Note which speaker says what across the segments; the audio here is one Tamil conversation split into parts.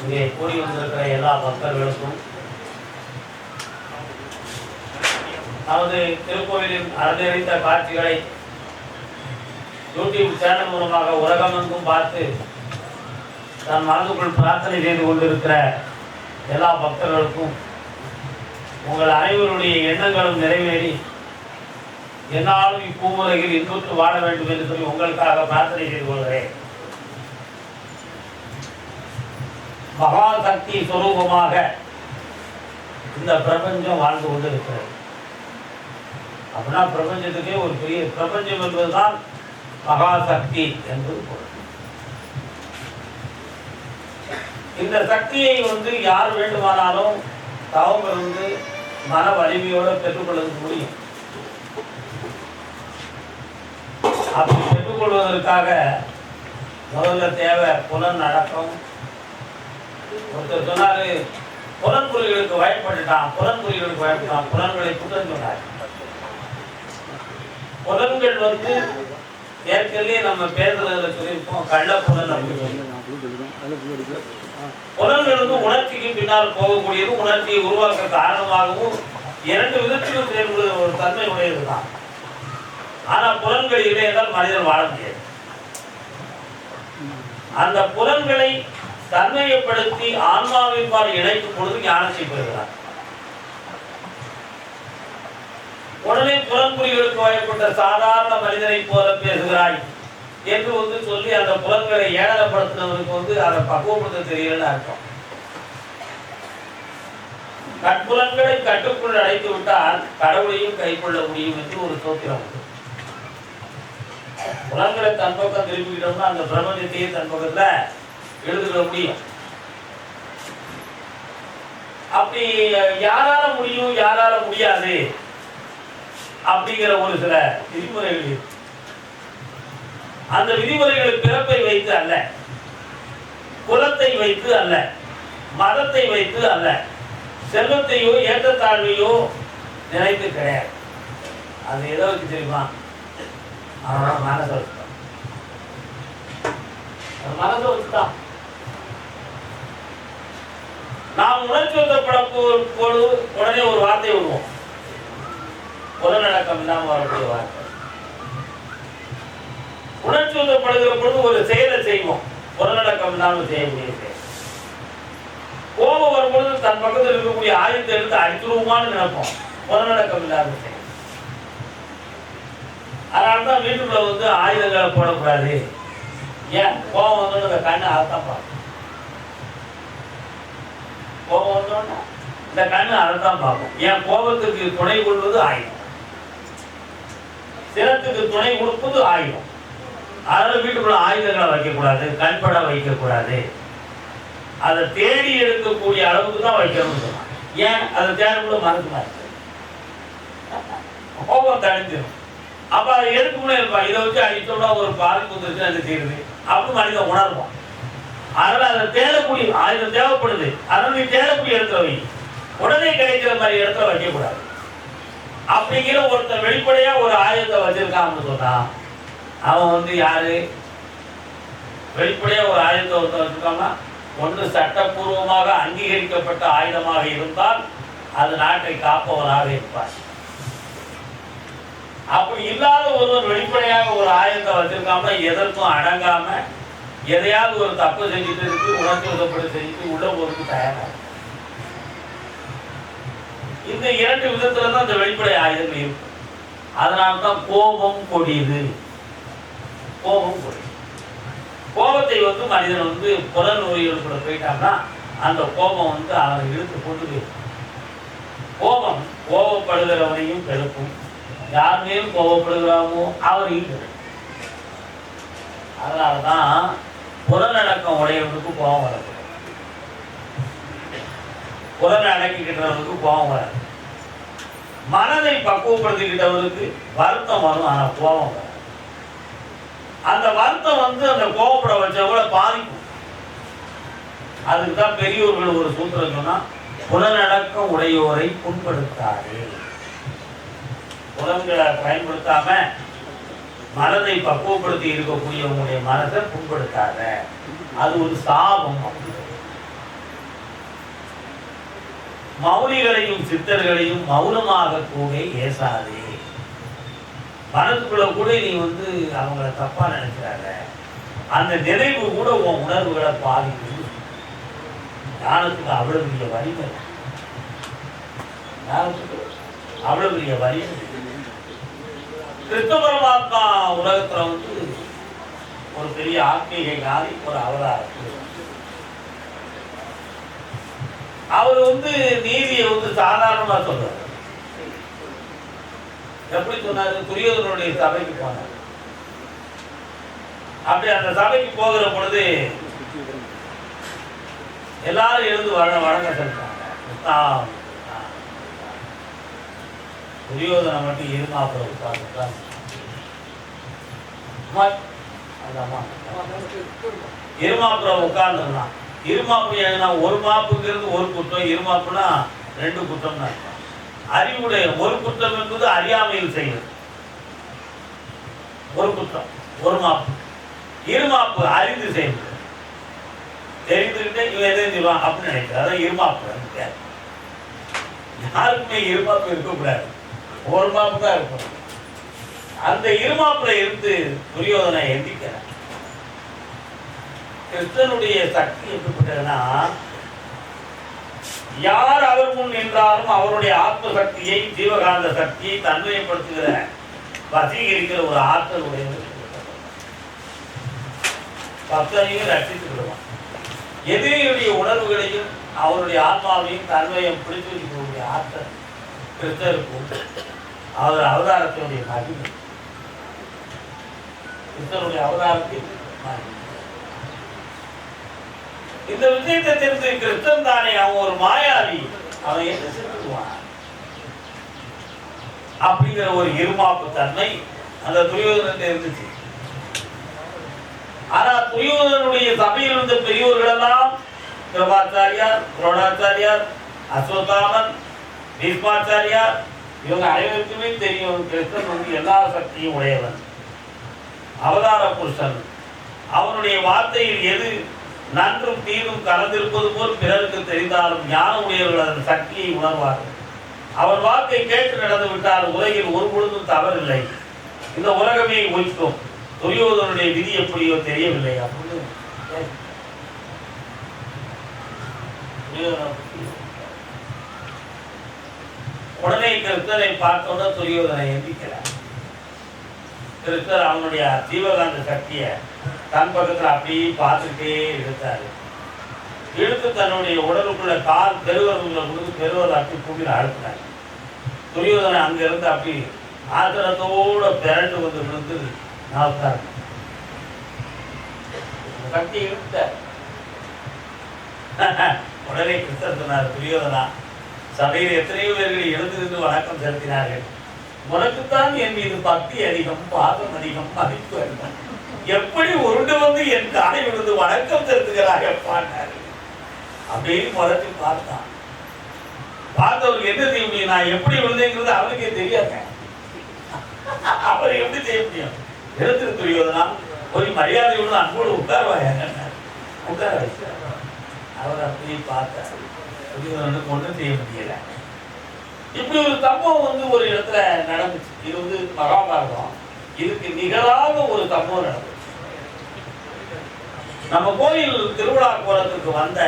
Speaker 1: இங்கே கூடி வந்திருக்கிற எல்லா பக்தர்களுக்கும் நமது திருக்கோவிலின் அரங்கறிந்த காட்சிகளை யூடியூப் சேனல் மூலமாக உலகமெங்கும் பார்த்து தன் மனதுக்குள் பிரார்த்தனை செய்து கொண்டிருக்கிற எல்லா பக்தர்களுக்கும் உங்கள் அனைவருடைய எண்ணங்களும் நிறைவேறி என்னாலும் இப்பூமுறையில் இன்புற்று வாழ வேண்டும் என்று சொல்லி உங்களுக்காக பிரார்த்தனை செய்து கொள்கிறேன். மகாசக்தி சுரூபமாக இந்த பிரபஞ்சம் வாழ்ந்து கொண்டு இருக்கிறது அப்படின்னா பிரபஞ்சத்துக்கே ஒரு பெரிய பிரபஞ்சம் என்பதுதான் மகாசக்தி என்பது பொருள். இந்த சக்தியை வந்து யார் வேண்டுமானாலும் தவம் இருந்து மன வலிமையோட பெற்றுக்கொள்ள முடியும். அப்படி பெற்றுக்கொள்வதற்காக முதல்ல தேவை புலன் அடக்கம் ஒருத்தர் சொன்னாரு புலன்புரிகளுக்கு வயப்பட்டுட்டான் புலன்புரிகளுக்கு வயப்பட்டான் புலன்களை புத்தன் சொன்னார். புலன்கள் வந்து ஏற்கனவே நம்ம பேசுறதுல சொல்லியிருப்போம் கள்ள புலன் அப்படின்னு. புலன்கள் வந்து உணர்ச்சிக்கு பின்னால் போகக்கூடியது உணர்ச்சியை உருவாக்க காரணமாகவும் இரண்டு விதத்திலும் செயல்படுகிற ஒரு தன்மை உடையதுதான். ஆனால் புலன்கள் இல்லை என்றால் மனிதன் வாழ முடியாது. அந்த புலன்களை தன்மையப்படுத்தி ஆன்மாவின்பால் இணைக்கும் பொழுது ஞானத்தை பெறுகிறார். உடனே புலன்புரிகளுக்கு வயப்பட்ட சாதாரண மனிதனை போல பேசுகிறாய் என்று வந்து சொல்லி அந்த புலன்களை ஏடலப்படுத்தினவருக்கு வந்து அதை பக்குவப்படுத்த தெரியலன்னு அர்த்தம். கட்புலன்களை கட்டுக்குள் அடைத்து விட்டால் கடவுளையும் கைக்கொள்ள முடியும் என்று ஒரு சோத்திரம். உண்டு புலன்களை தன் பக்கம் திரும்பிக்கிட்டோம்னா அந்த பிரபஞ்சத்தையே தன் பக்கத்துல எழுதுகிற முடியும் அப்படி யாரால முடியும் யாரால முடியாது அப்படிங்கிற ஒரு சில விதிமுறைகள் அந்த விதிமுறைகள் பிறப்பை வைத்து அல்ல. குலத்தை வைத்து அல்ல. மதத்தை வைத்து அல்ல. செல்வத்தையோ ஏற்றத்தாழ்வையோ நினைத்து கிடையாது. அது ஏதோ வச்சு தெரியுமா? அவனோட மனசை வச்சுதான். மனசை வச்சுதான். நாம் உணர்ச்சி வந்தப்பட உடனே ஒரு வார்த்தை விடுவோம் புலநடக்கம் இல்லாமல் வரக்கூடிய வார்த்தை. உணர்ச்சி வந்தப்படுகிற பொழுது ஒரு செயலை செய்வோம். புலநடக்கம் இல்லாமல் செய்யக்கூடிய செயல். கோபம் வரும்பொழுது தன் பக்கத்தில் இருக்கக்கூடிய ஆயுதத்தை எடுத்து அடித்துருவோமான்னு நினைப்போம். புலநடக்கம் இல்லாமல் செயல். அதனால தான் வீட்டுக்குள்ள வந்து ஆயுதங்களை போடக்கூடாது. ஏன்? கோபம் வந்து இந்த கண்ணை அறுத்தான் பார்க்கணும் கோபம் வந்தோன்னா இந்த கண்ணு அதைத்தான் பார்க்கும் ஏன் கோபத்துக்கு துணை கொள்வது ஆயுதம் சிரத்துக்கு துணை கொடுப்பது ஆயுதம் அதனால வீட்டுக்குள்ள ஆயுதங்களை வைக்கக்கூடாது கண்பட வைக்கக்கூடாது. அதை தேடி எடுக்கக்கூடிய அளவுக்கு தான் வைக்கணும்னு சொன்னான் ஏன்? அதை தேடக்கூட மறந்து மாதிரி கோபம் தணிஞ்சிடும் அப்ப அதை எடுக்கணும் இருப்பான் இதை வச்சு அடித்தோம்னா ஒரு பால் குத்துருச்சு அது செய்யுது அப்படின்னு மனிதன் உணர்வான். அதனால அதை தேடக்கூடிய ஆயுதம் தேவைப்படுது. அதனால நீ தேடக்கூடிய இடத்துல வை. உடனே கிடைக்கிற மாதிரி இடத்துல வைக்கக்கூடாது. அப்படிங்கிற ஒருத்தன் வெளிப்படையா ஒரு ஆயுதத்தை வச்சிருக்கான்னு சொன்னா அவன் வந்து யாரு? வெளிப்படையா ஒரு ஆயுதத்தை ஒருத்தன் வச்சிருக்கான்னா ஒன்று சட்டப்பூர்வமாக அங்கீகரிக்கப்பட்ட ஆயுதமாக இருந்தால் அது நாட்டை காப்பவனாக இருப்பார். அப்படி இல்லாத ஒருவர் வெளிப்படையாக ஒரு ஆயுதத்தை வச்சிருக்காம எதற்கும் அடங்காம எதையாவது ஒரு தப்பு செஞ்சுட்டு இருக்கு உணர்ச்சி வசப்பட்டு செஞ்சுட்டு உள்ள போறதுக்கு தயாராக இந்த இரண்டு விதத்துல தான் இந்த வெளிப்படை ஆயுதங்கள் இருக்கு. அதனால தான் கோபம் கொடியது. கோபம் கொடியது. கோபத்தை வந்து மனிதன் வந்து புல நோய்கள் கூட போயிட்டான்னா அந்த கோபம் வந்து அவனை இழுத்து போட்டு கோபம் கோபப்படுகிறவனையும் கெடுக்கும். யார் மேலும் கோபப்படுகிறாமோ அவரையும் கெடுக்கும். அதனால தான் புலநடக்கம் உடையவனுக்கு கோபம் வராது. புலனை அடக்கிக்கிட்டவனுக்கு கோபம் வராது. மனதை பக்குவப்படுத்திக்கிட்டவனுக்கு வருத்தம் வரும் ஆனா கோபம் வரும் அந்த வருத்தம் வந்து அந்த கோபப்பட வச்சவங்கள பாதிக்கும். அதுக்கு தான் பெரியோர்கள் ஒரு சூத்திரம் சொன்னா புலநடக்கம் உடையோரை புண்படுத்தாது. புலன்களை பயன்படுத்தாம மனதை பக்குவப்படுத்தி இருக்கக்கூடிய உங்களுடைய மனதை புண்படுத்தாத. அது ஒரு சாபம் மௌனிகளையும் சித்தர்களையும் மௌனமாக கூடவே ஏசாதே. மனதுக்குள்ள கூட நீ வந்து அவங்கள தப்பா நினைக்கிறாங்க அந்த நினைவு கூட உன் உணர்வுகளை பாதிக்குது. ஞானத்துக்கு அவ்வளவு பெரிய வலிமை. அவ்வளவு பெரிய வலிமை. கிருஷ்ண பரமாத்மா உலகத்துல வந்து ஒரு பெரிய ஆத்மீக ஞானி ஒரு அவதாரம். அவர் வந்து நீதியை வந்து சாதாரணமா சொல்றாரு. எப்படி சொன்னாரு? துரியோதனுடைய சபைக்கு போனார். அப்படி அந்த சபைக்கு போகிற பொழுது எல்லாரும் எழுந்து வழ வழங்க சொல்றாங்க. துரியோதனை மட்டும் இருமாப்புல உட்கார்ந்து இருமாப்புல உட்கார்ந்துருந்தான் இருமாப்பு ஏன்னா ஒரு மாப்புங்கிறது ஒரு குற்றம் இருமாப்புனா ரெண்டு குற்றம் தான் அறிவுடைய ஒரு குற்றம் என்பது அறியாமையில் செய்வது. ஒரு குற்றம் ஒரு மாப்பு. இருமாப்பு அறிந்து செய்வது. தெரிந்துக்கிட்டே இவன் எதையும் செய்வான் அப்படின்னு நினைக்கிறான் அதான் இருமாப்பு யாருக்குமே இருமாப்பு இருக்கக்கூடாது. ஒரு மாப்பு தான் இருக்கும். அந்த இருமாப்புல இருந்து துரியோதனை எந்திக்கிறார். கிருஷ்ணனுடைய சக்தி எப்படிப்பட்டதுன்னா யார் அவர் முன் நின்றாலும் அவருடைய ஆத்ம சக்தியை ஜீவகாந்த சக்தியை தன்மைப்படுத்துகிற வசீகரிக்கிற ஒரு ஆற்றல் உடையவர் பக்தனையும் ரட்சித்து விடுவான் எதிரியுடைய உணர்வுகளையும் அவருடைய ஆத்மாவையும் தன்மையும் பிடித்து வைக்கக்கூடிய ஆற்றல் கிருஷ்ணருக்கும் அவர் அவதாரத்தினுடைய மகிமை. கிருஷ்ணனுடைய அவதாரத்தின் இந்த விஷயத்தை தெரிந்து கிருஷ்ணன் தானே அவன் ஒரு மாயாவி. அவன் என்ன செஞ்சுடுவான் அப்படிங்கிற ஒரு இருமாப்பு தன்மை அந்த துரியோதனத்தை இருந்துச்சு ஆனா துரியோதனுடைய சபையில் இருந்த பெரியோர்கள் எல்லாம் கிருபாச்சாரியார் துரோணாச்சாரியார் அஸ்வத்தாமன் பீஷ்மாச்சாரியார் இவங்க அனைவருக்குமே தெரியும் கிருஷ்ணன் வந்து எல்லா சக்தியும் உடையவன். அவதார புருஷன். அவனுடைய வார்த்தையில் எது நன்றும் தீரும் கலந்திருப்பது போல் பிறருக்கு தெரிந்தாலும் ஞான உடையவர்கள் அதன் சக்தியை உணர்வார்கள் அவர் வார்த்தை கேட்டு நடந்து விட்டால் உலகில் ஒரு பொழுதும் தவறில்லை. இந்த உலகமே ஒழிக்கும். துரியோதனுடைய விதி எப்படியோ தெரியவில்லை. அப்படின்னு உடனே கிருத்தரை பார்த்தோட துரியோதனை எந்திக்கிறார். கிருத்தர் அவனுடைய தீபகாந்த சக்தியை தன் பக்கத்துல அப்படியே பார்த்துட்டே இழுத்தாரு இழுத்து தன்னுடைய உடலுக்குள்ள கால் பெருவருக்குள்ள கொடுத்து பெருவதை அப்படி கூட்டி அழுத்தினார். துரியோதனை அங்கிருந்து அப்படி ஆத்திரத்தோடு பிறண்டு வந்து விழுந்து நான் சக்தி இழுத்த உடனே கிருத்தர் சொன்னார் துரியோதனா சபையில் எத்தனையோ பேர்கள் எழுந்திருந்து வணக்கம் செலுத்தினார்கள். உனக்குத்தான் என் மீது பக்தி அதிகம் பாதம் அதிகம் மதிப்பு அதிகம். எப்படி உருண்டு வந்து என் காலை விழுந்து வணக்கம் செலுத்துகிறாய் அப்பான்னாரு அப்படியே முறைச்சு பார்த்தான். பார்த்தவருக்கு என்ன செய்ய முடியும்? நான் எப்படி விழுந்தேங்கிறது அவனுக்கே தெரியாத. அவர் எப்படி செய்ய முடியும்? எழுத்துரு துரியோதனா போய் மரியாதையோடு அன்போடு உட்கார்வாயா உட்கார வச்சார் அவர் அப்படியே பார்த்தார். வந்து ஒன்றும் செய்ய முடியல. இப்படி ஒரு சம்பவம் வந்து ஒரு இடத்துல நடந்துச்சு. இது வந்து மகாபாரதம். இதுக்கு நிகராக ஒரு சம்பவம் நடந்துச்சு. நம்ம கோயில் திருவிழா கோலத்துக்கு வந்த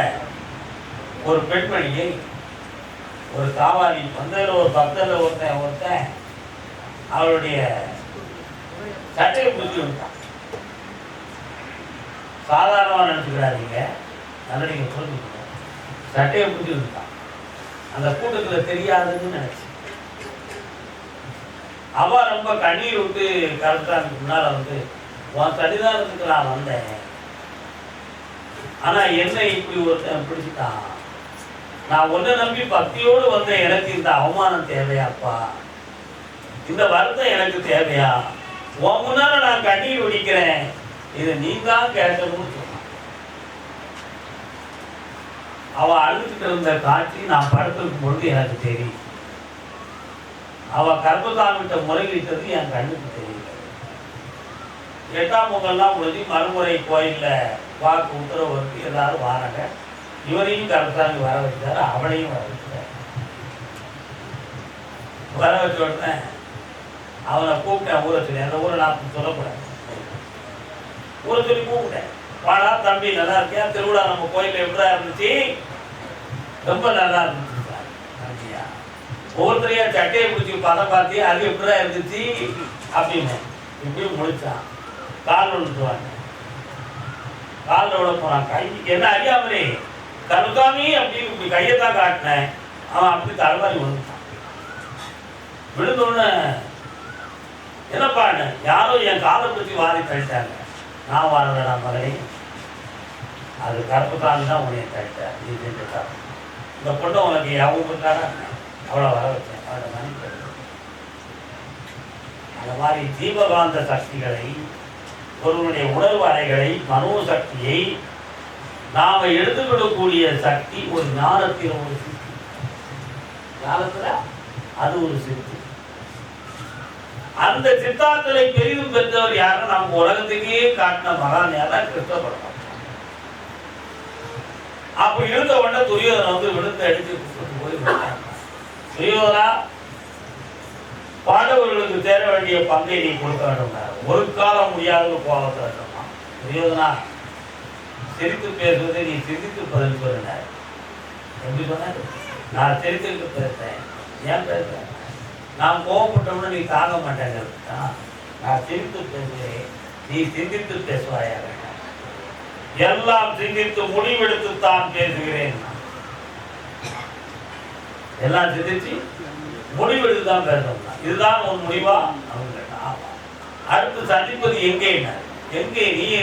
Speaker 1: ஒரு பெண்மணியை ஒரு காவாலி வந்ததில் ஒரு பக்தர்ல ஒருத்தன் ஒருத்தன் அவளுடைய சட்டையை பிடிச்சி விட்டான். சாதாரணமாக நினச்சிக்கிறாதீங்க. நல்ல நீங்கள் புரிஞ்சுக்கணும் சட்டையை பிடிச்சிருந்தான் அந்த கூட்டத்தில் தெரியாதுன்னு நினைச்சு. அவ ரொம்ப கண்ணீர் விட்டு கரெக்டாக முன்னால வந்து உன் சன்னிதானத்துக்கு நான் வந்தேன். ஆனா என்ன இப்படி ஒருத்தன் பிடிச்சிட்டான். நான் ஒன்றை நம்பி பக்தியோடு வந்த எனக்கு இந்த அவமானம் தேவையாப்பா. இந்த வருத்தம் எனக்கு தேவையா? உன் முன்னால நான் கண்ணீர் ஒடிக்கிறேன் இதை நீ தான் கேட்கணும்னு அவ அழுதுகிட்டு இருந்த காட்சி நான் படுத்திருக்கும் பொழுது எனக்கு தெரியும். அவ கர்ப்பதாமிட்ட முறையிட்டது என் கண்ணுக்கு தெரியல எட்டாம் பொங்கல்லாம் முடிஞ்சு மறுமுறை கோயில்ல வாக்கு உத்தரவு வந்து எல்லாரும் வாராங்க. இவரையும் கருப்பசாமி வர வச்சாரு அவளையும் வர வச்சாரு வர வச்ச உடனே அவனை கூப்பிட்டேன் ஊரை சொல்லி. அந்த ஊரை நான் சொல்லக்கூடாது. ஊரை சொல்லி கூப்பிட்டேன். வாடா தம்பி நல்லா இருக்கியா? திருவிழா நம்ம கோயிலில் எப்படா இருந்துச்சு? ரொம்ப நல்லா இருந்துச்சு அப்படியா ஒவ்வொருத்தரையா சட்டையை பிடிச்சி படம் பார்த்து அது எப்படிதான் இருந்துச்சு? அப்படின்னு. இப்படியும் முடிச்சான் கால் விழுந்துருவாங்க காலில் விட போனான் கை என்ன அறியாமலே கருத்தாமி அப்படின்னு இப்படி கையை தான் காட்டினேன். அவன் அப்படி தலைவாரி விழுந்துட்டான். விழுந்த உடனே என்னப்பான்னு யாரோ என் காலை பற்றி வாரி தள்ளிட்டாங்க. நான் வாழலடா மகனே அது கருப்பு தான் தான் உன்னை தள்ளிட்டேன் நீ செஞ்சுட்டா இந்த பொண்ணு உனக்கு யாவும் பண்ணாடா அவ்வளோ வர வச்சேன் அவளை மன்னிப்பு. அந்த மாதிரி தீபகாந்த சக்திகளை ஒருவனுடைய உணர்வு அறைகளை மனோ சக்தியை நாம எடுத்துக்கொள்ளக்கூடிய சக்தி ஒரு ஞானத்தில் ஒரு சித்தி. ஞானத்தில் அது ஒரு சித்தி. அந்த சித்தாந்தலை பெரிதும் பெற்றவர் யாரும் நம்ம உலகத்துக்கே காட்டின மகான் யாரா கிருஷ்ண அப்ப இருந்த உடனே துரியோதனை வந்து விழுந்து அடித்து துரியோதனா பாண்டவர்களுக்கு தேர வேண்டிய பங்கை நீ கொடுக்க வேண்டும் ஒரு காலம் முடியாத கோபத்தில் சொன்னான் துரியோதனா சிரித்து பேசுவதை நீ சிரித்து பதில் சொல்லினார் எப்படி சொன்னார்? நான் சிரித்து பேசுறேன். ஏன் பேசுறேன்? நான் கோவப்பட்டவுடன் நீ தாங்க மாட்டேங்கிறது நான் சிரித்து பேசுகிறேன். நீ சிந்தித்து பேசுவாயாக. எல்லாம் சிந்தித்து முடிவெடுத்து தான் பேசுகிறேன். எல்லாம் சிந்திச்சு முடிவெடுத்து தான் பேசணும். இதுதான் உன் முடிவா? அவங்க ஆமா. அடுத்து சந்திப்பது எங்கே எங்கே நீயே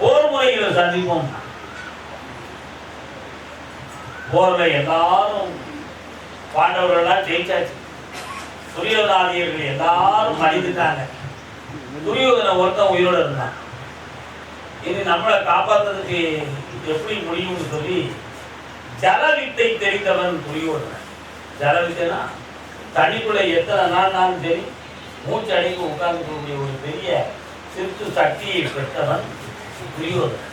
Speaker 1: போர் முறையில் சந்திப்போம். போர்ல எல்லாரும் பாண்டவர்கள்லாம் ஜெயிச்சாச்சு. துரியோதாதியர்கள் எல்லாரும் அழிந்துட்டாங்க துரியோதனை ஒருத்தன் உயிரோடு இருந்தான். இது நம்மளை காப்பாத்துறதுக்கு எப்படி முடியும்னு சொல்லி ஜலவித்தை தெரிந்தவன் துரியோதனன் ஜலவித்தைனா தண்ணிக்குள்ளே எத்தனை நாள்னாலும் சரி மூச்சு அடைக்கு உட்கார்ந்துக்கூடிய ஒரு பெரிய சித்து சக்தியை பெற்றவன் துரியோதனன்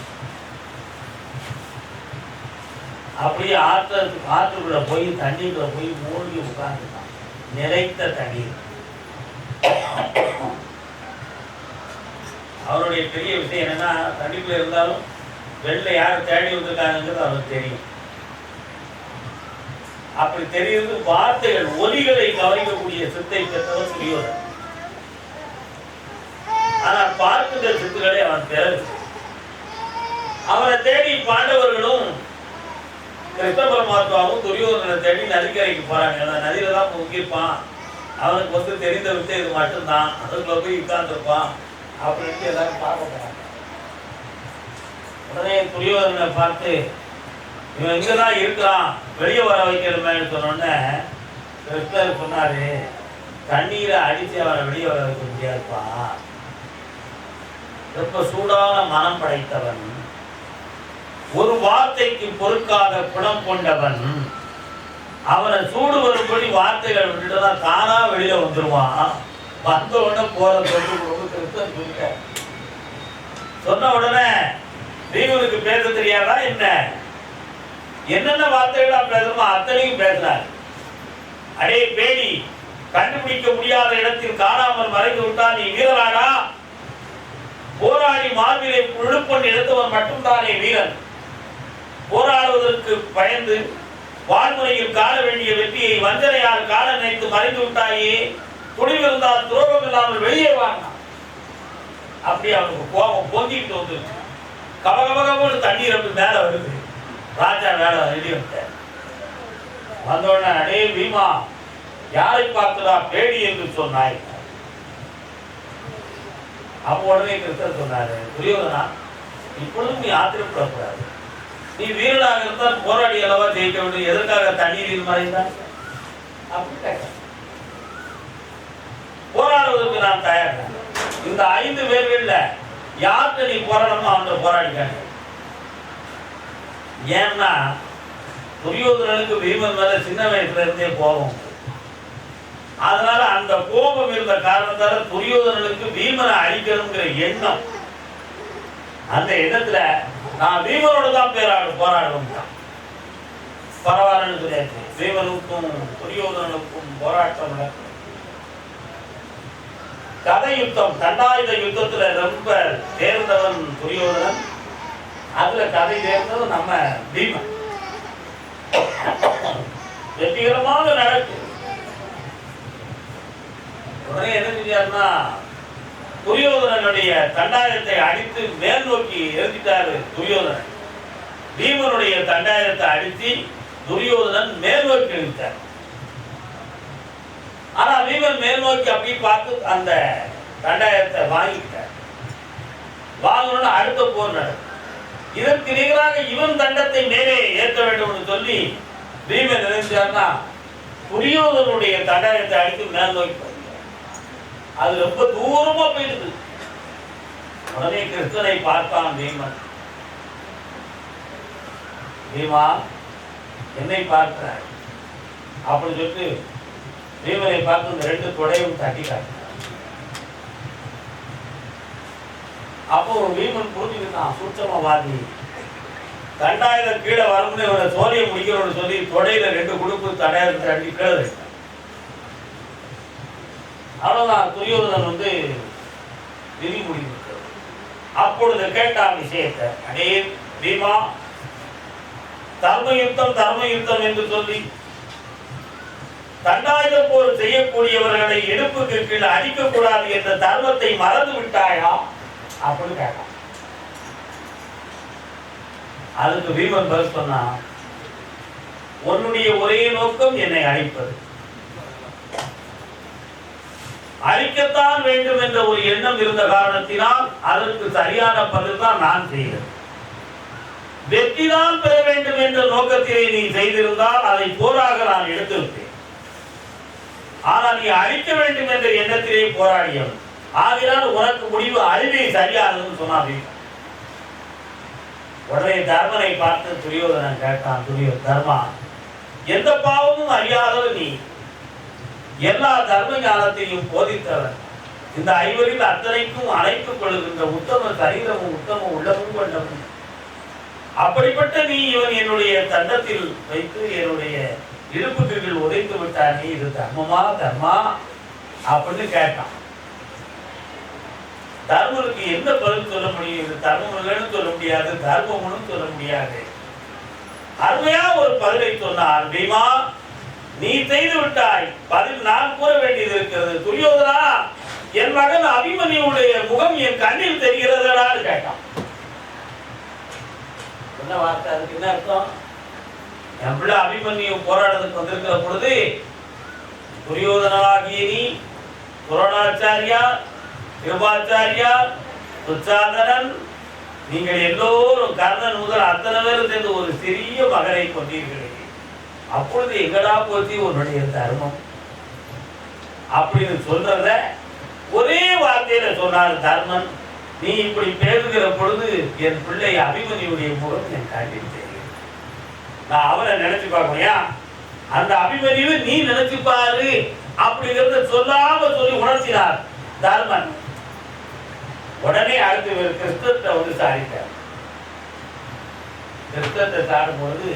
Speaker 1: அப்படியே ஆற்று ஆற்றுக்குள்ள போய் தண்ணிக்குள்ள போய் மூழ்கி உட்கார்ந்துட்டான். நிறைத்த தண்ணீர். அவருடைய பெரிய விஷயம் என்னன்னா தண்ணிக்குள்ள இருந்தாலும் வெளில யார் தேடி வந்திருக்காங்கிறது அவருக்கு தெரியும். அப்படி தெரியுது வார்த்தைகள் ஒலிகளை கவனிக்கக்கூடிய சித்தை பெற்றவர் துரியோதனன் ஆனால் பார்க்கின்ற சித்துக்களை அவன் பெறவில்லை. அவனை தேடி பாண்டவர்களும் கிருஷ்ண பரமாத்மாவும் துரியோதனை தேடி நதிக்கரைக்கு போறாங்க. ஏன்னா நதியில தான் முங்கியிருப்பான் அவனுக்கு வந்து தெரிந்த விஷயம் இது மட்டும்தான். அதுக்குள்ள போய் உட்கார்ந்துருப்பான். அப்படின்ட்டு எல்லாரும் பார்க்க போறாங்க. உடனே துரியோதனை பார்த்து இவன் இங்கதான் இருக்கிறான் வெளியே வர வைக்கணுமேன்னு சொன்னோடனே கிருஷ்ணர் சொன்னாரு தண்ணீரை அடிச்சு அவரை வெளியே வர வைக்க முடியாதுப்பா. ரொம்ப சூடான மனம் படைத்தவன். ஒரு வார்த்தைக்கு பொறுக்காத குணம் கொண்டவன். அவனை சூடு வரும்படி வார்த்தைகள் விட்டுட்டு தான் தானா வெளியில வந்துருவான். வந்த உடனே போற தொட்டு சொன்ன உடனே பீமனுக்கு பேச தெரியாதா என்ன? என்னென்ன வார்த்தைகளா பேசணுமோ அத்தனையும் பேசினார். அடே பேடி கண்டுபிடிக்க முடியாத இடத்தில் காணாமல் மறைந்து விட்டால் நீ வீரராடா போராடி மார்பிலை புழுப்பன் எடுத்தவன் மட்டும்தானே வீரன். போராடுவதற்கு பயந்து வாழ்முறையில் காண வேண்டிய வெற்றியை வஞ்சனையால் காண நினைத்து மறைந்து விட்டாயே. துணிவிருந்தால் துரோகம் இல்லாமல் வெளியே வாங்கினான் அப்படியே அவனுக்கு கோபம் பொங்கிட்டு வந்துருச்சு. கவகவகம்னு தண்ணீர் அப்படி மேல வருது. ராஜா மேல வெளியே வந்தேன் வந்தோடனே அடே பீமா யாரை பார்த்துடா பேடி என்று சொன்னாய்? அப்போ உடனே கிருஷ்ணர் சொன்னாரு துரியோதனா இப்பொழுதும் நீ ஆத்திரப்படக்கூடாது. நீ வீரனாக இருந்தால் போராடி அளவா ஜெயிக்க வேண்டும்? எதற்காக தண்ணீரில் மறைந்தாய்? அப்படி கேட்டார். போராடுவதற்கு நான் தயார் இந்த ஐந்து பேர்கள்ல யார்கிட்ட நீ போராடணுமோ அந்த போராடிக்காங்க ஏன்னா துரியோதனனுக்கு பீமன் மேல சின்ன வயசுல இருந்தே கோபம். அதனால அந்த கோபம் இருந்த காரணத்தால துரியோதனனுக்கு பீமனை அழிக்கணுங்கிற எண்ணம். அந்த எண்ணத்துல நான் பீமனோட தான் பேராடு போராடுவேன் பரவாயில்லன்னு சொல்லியாச்சு. பீமனுக்கும் துரியோதனனுக்கும் போராட்டம் நடக்கும் கதை யுத்தம் தண்டாயுத யுத்தத்துல ரொம்ப தேர்ந்தவன் துரியோதனன். அதுல கதை தேர்ந்தவன் நம்ம பீமன். வெற்றிகரமாக நடக்கு உடனே என்ன செஞ்சாருன்னா துரியோதனனுடைய தண்டாயத்தை அடித்து மேல் நோக்கி எழுதிட்டாரு துரியோதனன். பீமனுடைய தண்டாயத்தை அடித்து துரியோதனன் மேல் நோக்கி எழுதிட்டார் ஆனா பீமன் மேல் நோக்கி அப்படி பார்த்து அந்த தண்டாயத்தை வாங்கிட்டார் வாங்கணும்னு அடுத்த போர் நடக்கும். இதற்கு நிகராக இவன் தண்டத்தை மேலே ஏற்ற வேண்டும் என்று சொல்லி பீமன் நினைச்சார்னா துரியோதனுடைய தண்டாயத்தை அடித்து மேல் நோக்கி அது ரொம்ப தூரமா போயிடுது. உடனே கிருஷ்ணனை பார்த்தான் பீமன். பீமா என்னை பார்க்கிறாய்? அப்படின்னு சொல்லிட்டு பீமனை பார்த்து இந்த ரெண்டு தொடையும் தட்டி அப்போ ஒரு பீமன் புரிஞ்சுக்கிட்டான் சூட்சமவாதி தண்டாயில கீழே வரும்னு இவரை சோழியை முடிக்கிறோம்னு சொல்லி தொடையில ரெண்டு குடுப்பு தடாயிரத்தை அடி கீழே அவ்வளவுதான் துரியோதன் வந்து விதி முடிவு அப்பொழுது கேட்டான் விஷயத்தை. அடே பீமா தர்ம யுத்தம் தர்ம யுத்தம் என்று சொல்லி தண்டாயுத போர் செய்யக்கூடியவர்களை இடுப்புக்கு கீழே அடிக்கக்கூடாது என்ற தர்மத்தை மறந்து விட்டாயா அப்படின்னு கேட்டான். அதுக்கு பீமன் பதில் சொன்னான் உன்னுடைய ஒரே நோக்கம் என்னை அழிப்பது. அழிக்கத்தான் வேண்டும் என்ற ஒரு எண்ணம் இருந்த காரணத்தினால் அதற்கு சரியான பதில் தான் நான் செய்தேன். வெற்றிதான் பெற வேண்டும் என்ற நோக்கத்திலே நீ செய்திருந்தால் அதை போராக நான் எடுத்திருப்பேன் ஆனால் நீ அழிக்க வேண்டும் என்ற எண்ணத்திலே போராடியவன். ஆகினால் உனக்கு முடிவு அழிவை சரியானதுன்னு சொன்னான் உடனே தர்மனை பார்த்து துரியோதனன் கேட்டான் துரியோ தர்மா எந்த பாவமும் அறியாதவன் நீ. எல்லா தர்ம ஞானத்தையும் போதித்தவன். இந்த ஐவரில் அத்தனைக்கும் அழைத்துக் கொள்கின்ற உத்தம சரீரமும் உத்தம உள்ளமும் கொண்டவன் அப்படிப்பட்ட நீ இவன் என்னுடைய தண்டத்தில் வைத்து என்னுடைய இருப்புகள் கீழ் உதைத்து நீ இது தர்மமா தர்மா? அப்படின்னு கேட்டான். தர்மருக்கு எந்த பதில் சொல்ல முடியும்? இது தர்மம் இல்லைன்னு சொல்ல முடியாது தர்மம்னு சொல்ல முடியாது. அருமையா ஒரு பதிலை சொன்னார். பீமா நீ செய்து விட்டாய். பதில் நான் கூற வேண்டியது இருக்கிறது. துரியோதனா என் மகன் அபிமன்யுடைய முகம் என் கண்ணில் தெரிகிறதான்னு கேட்டான். என்ன வார்த்தை? அதுக்கு என்ன அர்த்தம்? என் பிள்ளை அபிமன்யு போராடுறதுக்கு வந்திருக்கிற பொழுது துரியோதனாகிய நீ துரோணாச்சாரியா கிருபாச்சாரியா துச்சாதனன் நீங்கள் எல்லோரும் கர்ணன் முதல் அத்தனை பேரும் சேர்ந்து ஒரு சிறிய மகனை கொண்டீர்கள். அப்பொழுது எங்கடா போச்சு உன்னுடைய தர்மம்? அப்படின்னு சொல்றத ஒரே வார்த்தையில சொன்னார் தர்மன். நீ இப்படி பேசுகிற பொழுது என் பிள்ளை அபிமன்யுடைய முகம் என் கண்ணில் நான் அவரை நினைச்சு பார்க்கலையா அந்த அபிமன்யுவை நீ நினைச்சு பாரு. அப்படிங்கறத சொல்லாம சொல்லி உணர்த்தினார் தர்மன். உடனே அடுத்து இவர் கிறிஸ்தத்தை வந்து சாதித்தார் கிறிஸ்தத்தை சாடும் பொழுது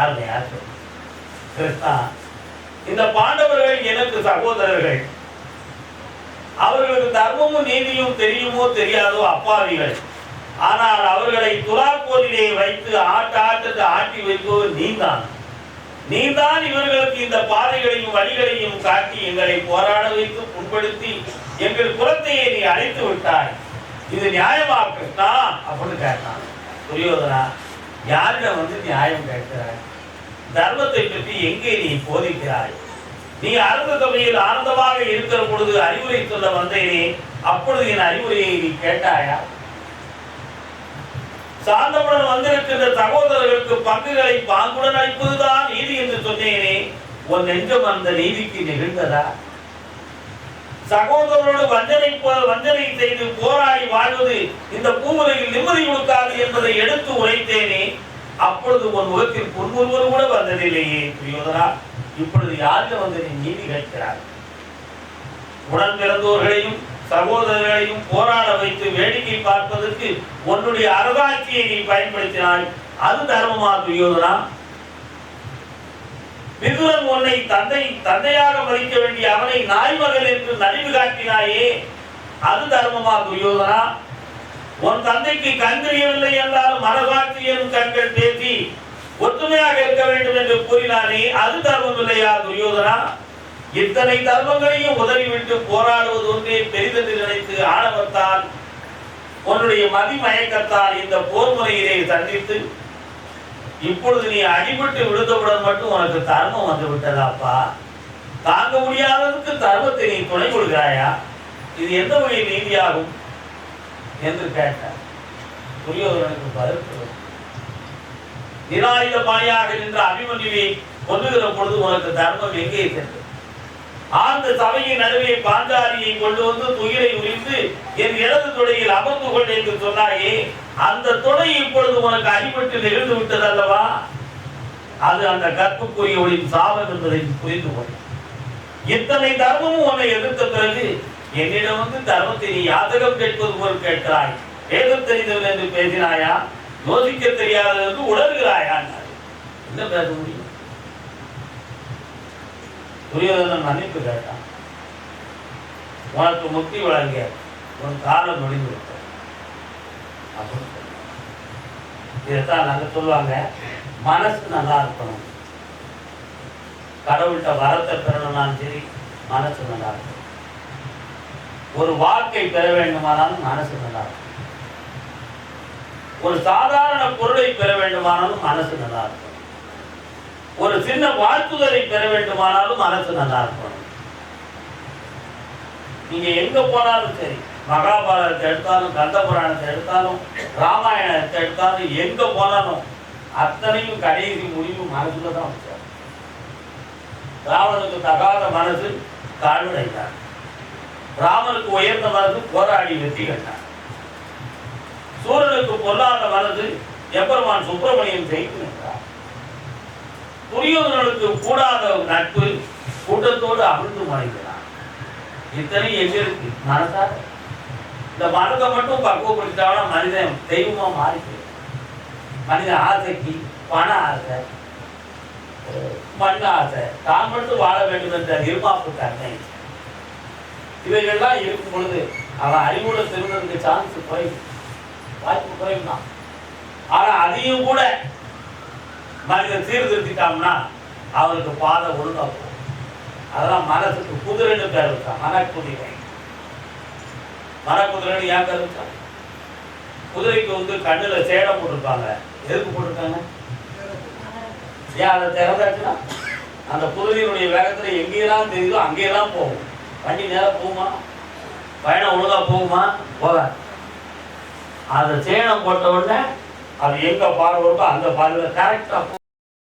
Speaker 1: அருமையா சொன்னார். கிருஷ்ணா இந்த பாண்டவர்கள் எனக்கு சகோதரர்கள். அவர்களுக்கு தர்மமும் நீதியும் தெரியுமோ தெரியாதோ அப்பாவிகள். ஆனால் அவர்களை துலாக்கோலிலே வைத்து ஆட்ட ஆட்டத்தை ஆட்டி வைப்பவர் நீதான் நீதான் இவர்களுக்கு இந்த பாதைகளையும் வழிகளையும் காட்டி எங்களை போராட வைத்து புண்படுத்தி எங்கள் குலத்தையே நீ அழைத்து விட்டாய். இது நியாயமா கிருஷ்ணா? அப்படின்னு கேட்டான். துரியோதனா யாரிடம் வந்து நியாயம் கேட்கிறாய்? தர்மத்தை பற்றி எங்கே நீ போதிக்கிறாய்? நீ அருந்த தொகையில் ஆனந்தமாக இருக்கிற பொழுது அறிவுரை சொல்ல வந்தேனே அப்பொழுது என் அறிவுரையை நீ கேட்டாயா? சாந்தமுடன் வந்திருக்கின்ற சகோதரர்களுக்கு பங்குகளை பாங்குடன் அளிப்பதுதான் நீதி என்று சொன்னேனே. உன் நெஞ்சம் அந்த நீதிக்கு நிகழ்ந்ததா? சகோதரரோடு வஞ்சனை போ- வஞ்சனை செய்து போராடி வாழ்வது இந்த பூமுறையில் நிம்மதி கொடுக்காது என்பதை எடுத்து உரைத்தேனே. அப்பொழுது உன் முகத்தில் புன்முறுவல் கூட வந்ததில்லையே துரியோதனா. இப்பொழுது யாரில் வந்து நீ நீதி கேட்கிறார் உடன் பிறந்தோர்களையும் சகோதரர்களையும் போராட வைத்து வேடிக்கை பார்ப்பதற்கு உன்னுடைய அரசாட்சியை நீ பயன்படுத்தினாய் அது தர்மமா துரியோதனா? விதுரன் உன்னை தந்தை தந்தையாக மதிக்க வேண்டிய அவனை நாய்மகள் என்று நலிவு காட்டினாயே அது தர்மமா துரியோதனா? உன் தந்தைக்கு கண் தெரியவில்லை என்றாலும் மனசாட்சி கண்கள் பேசி ஒற்றுமையாக இருக்க வேண்டும் என்று கூறினானே அது தர்மம் இல்லையா துரியோதனா? இத்தனை தர்மங்களையும் உதறிவிட்டு போராடுவது ஒன்றே பெரிதென்று நினைத்து ஆணவத்தால் உன்னுடைய மதிமயக்கத்தால் இந்த போர் முறையிலே சந்தித்து இப்பொழுது நீ அடிபட்டு விழுந்தவுடன் மட்டும் உனக்கு தர்மம் வந்து விட்டதாப்பா தாங்க முடியாததுக்கு தர்மத்தை நீ துணை கொள்கிறாயா? இது எந்த வழி நீதியாகும்? என்று கேட்டார். துரியோதனனுக்கு பதில் நிராயுத பாணியாக நின்ற அபிமன்யுவை கொண்டுகிற பொழுது உனக்கு தர்மம் எங்கே சென்றது? ஆழ்ந்த சபையின் நடுவே பாஞ்சாலியை கொண்டு வந்து துயிரை உரித்து என் இடது தொடையில் அமர்ந்து கொண்டு என்று சொன்னாயே அந்த தொடை இப்பொழுது உனக்கு அடிபட்டு நிகழ்ந்து விட்டது அல்லவா? அது அந்த கற்புக்குரியவளின் சாபம் என்பதை புரிந்து கொள். இத்தனை தர்மமும் உன்னை எதிர்த்த பிறகு என்னிடம் வந்து தர்மத்தை நீ யாதகம் கேட்பது போல் கேட்கிறாய். வேதம் தெரிந்தவன் என்று பேசினாயா? யோசிக்க தெரியாதது என்று உணர்கிறாயா? என்ன பேச முடியும்? துரியோதனன் மன்னிப்பு கேட்டான். உனக்கு முக்தி வழங்கிய உன் காலம் முடிந்து விட்டது அப்படின்னு இதைத்தான் நாங்க சொல்லுவாங்க மனசு நல்லா இருக்கணும். கடவுள்கிட்ட வரத்தை பெறணும்னாலும் சரி மனசு நல்லா இருக்கணும். ஒரு வாக்கை பெற வேண்டுமானாலும் மனசு நல்லா இருக்கும் ஒரு சாதாரண பொருளை பெற வேண்டுமானாலும் மனசு நல்லா இருக்கும் ஒரு சின்ன வாழ்த்துதலை பெற வேண்டுமானாலும் மனசு நல்லா இருக்கணும். நீங்க எங்க போனாலும் சரி மகாபாரதத்தை எடுத்தாலும் கந்த புராணத்தை எடுத்தாலும் ராமாயணத்தை எடுத்தாலும் எங்க போனாலும் அத்தனையும் கடைசி முடிவு மனசுல தான் வச்சார் ராவனுக்கு தகாத மனசு தாழ்வடைந்தார் ராமனுக்கு உயர்ந்த மனசு போராடி வெற்றி கண்டார் சூரனுக்கு பொல்லாத மனது எப்பெருமான் சுப்பிரமணியம் செய்து நின்றார் புரியவர்களுக்கு கூடாத நட்பு கூட்டத்தோடு அமிழ்ந்து மறைகிறார் இத்தனை எங்க இருக்கு மனசார இந்த மனதை மட்டும் பக்குவப்படுத்தாலும் மனிதன் தெய்வமா மாறிட்டு மனித ஆசைக்கு பண ஆசை மண் ஆசை தான் மட்டும் வாழ வேண்டும் என்ற நிர்மாப்பு தன்மை. இவைகள்லாம் இருக்கும் பொழுது அவன் அறிவுள்ள சிறுவனுக்கு சான்ஸ் குறைவு வாய்ப்பு குறைவு தான் ஆனால் அதையும் கூட மனிதன் சீர்திருத்திட்டோம்னா அவருக்கு பாதை ஒழுங்கா போகும். அதெல்லாம் மனசுக்கு குதிரைன்னு பேர் இருக்கா மனக்குதிரை மனக்குதிரைன்னு ஏன் பேர் இருக்கா குதிரைக்கு வந்து கண்ணுல சேடம் போட்டிருப்பாங்க. எதுக்கு போட்டிருக்காங்க? ஏன் அதை திறந்தாச்சுன்னா அந்த குதிரையினுடைய வேகத்தில் எங்கேயெல்லாம் தெரியுதோ அங்கேயெல்லாம் போகும். வண்டி நேரம் போகுமா? பயணம் ஒழுங்கா போகுமா? போக அதை சேணம் போட்ட உடனே அது எங்க பார்வை இருக்கோ அந்த பார்வையில் கரெக்டாக